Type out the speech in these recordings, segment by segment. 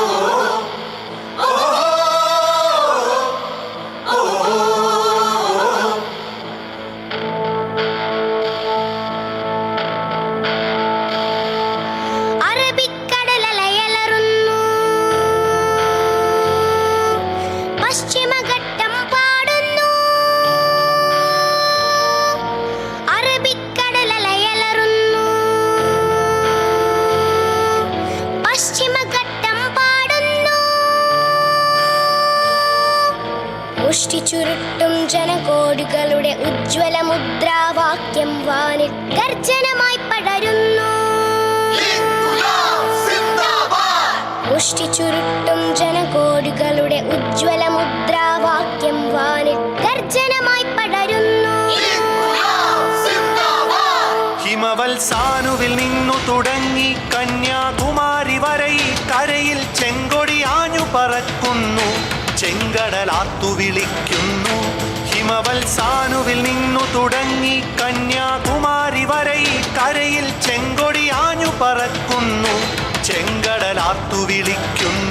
어? മുഷ്ടി ചുരുട്ടും ജനകോടികളുടെ ഉജ്ജ്വല മുദ്രാവാക്യം വാനിൽ ഗർജനമായി പടരുന്നു. മുഷ്ടി ചുരുട്ടും ജനകോടികളുടെ ഉജ്ജ്വല മുദ്രാവാക്യം വാനിൽ ഗർജനമായി പടരുന്നു. ഹിമവത്സാനുവിൽ നിന്നു തുടങ്ങി ചെങ്കടലാത്തു വിളിക്കുന്നു ഹിമവത്സാനുവിൽ നിന്നു തുടങ്ങി കന്യാകുമാരി വരെ കരയിൽ ചെങ്കൊടി ആഞ്ഞു പറക്കുന്നു. ചെങ്കടലാത്തു വിളിക്കുന്നു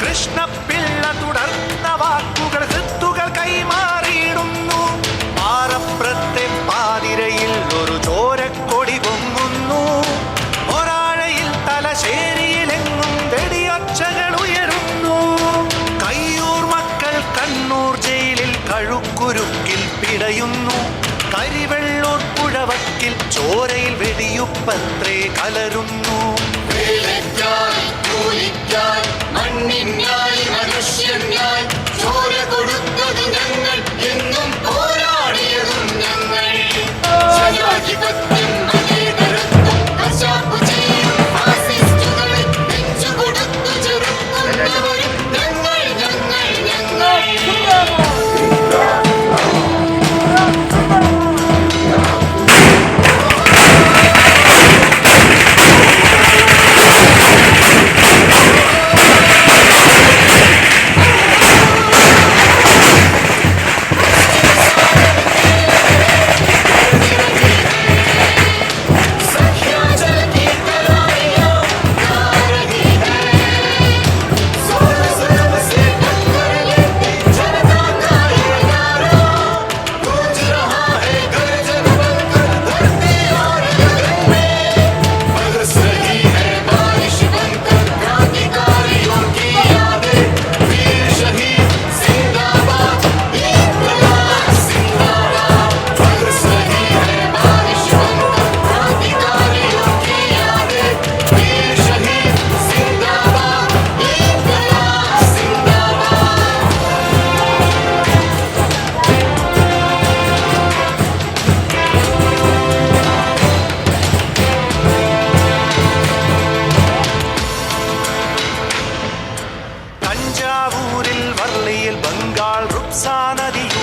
കൃഷ്ണപിള്ള തുടർന്ന വാക്കുകൾ ഹൃത്തുകൾ കൈമാറിയിടുന്നു. പാറപ്രത്തെ പാതിരയിൽ ഒരു ചോരക്കൊടി പൊങ്ങുന്നു. ഒരാഴയിൽ തലശ്ശേരിയിലെങ്ങും വെടിയൊച്ചകൾ ഉയരുന്നു. കയ്യൂർ മക്കൾ കണ്ണൂർ ജയിലിൽ കഴുക്കുരുക്കിൽ പിടയുന്നു. കരിവെള്ളൂർ പുഴവക്കിൽ ചോരയിൽ വെടിയുപ്പത്രേ കലരുന്നു.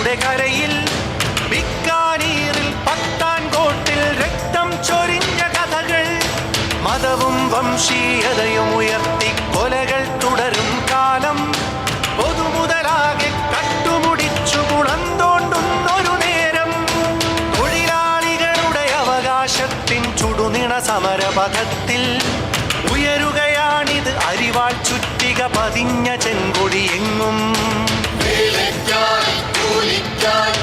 നദിയുടെ കരയിൽ ബിക്കാനീറിൽ പത്താൻകോട്ടിൽ രക്തം ചൊരിഞ്ഞ കഥകൾ. മതവും വംശീയതയും ഉയർത്തി കൊലകൾ തുടരും കാലം. പൊതുമുതലാകെ കട്ടുമുടിച്ചു കുളന്തോണ്ടുന്നൊരു നേരം. തൊഴിലാളികളുടെ അവകാശത്തിൻ ചുടുനിണ സമരപഥത്തിൽ ഉയരുകയാണിത് അരിവാൾ ചുറ്റിക പതിഞ്ഞ ചെങ്കൊടി എങ്ങും জয়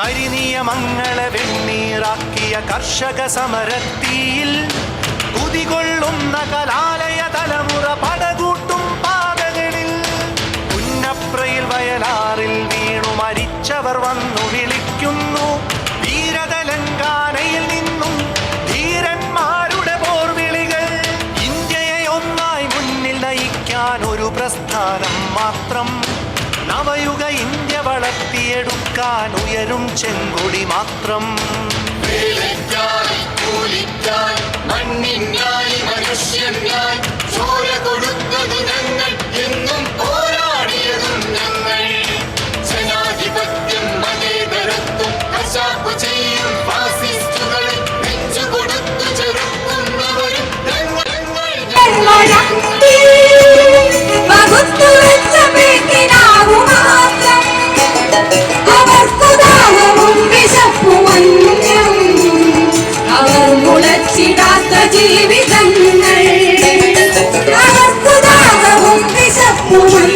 കരിനിയമങ്ങളെ വെണ്ണീറാക്കിയ കർഷക സമരത്തിയിൽ കുതികൊള്ളുന്ന കലാലയ തലമുറ പടകൂട്ടും പാതകളിൽ. ഉന്നപ്രയിൽ വയലാറിൽ വീണു മരിച്ചവർ വന്നു വിളിക്കുന്നു. വേലയ്ക്കാൻ ഉയരും ചെങ്കുടി മാത്രം. മനുഷ്യൻ ചോര കൊടുത്തു ജീവിതങ്ങൾ. അവർക്കുതാകവും വിശപ്പുമായി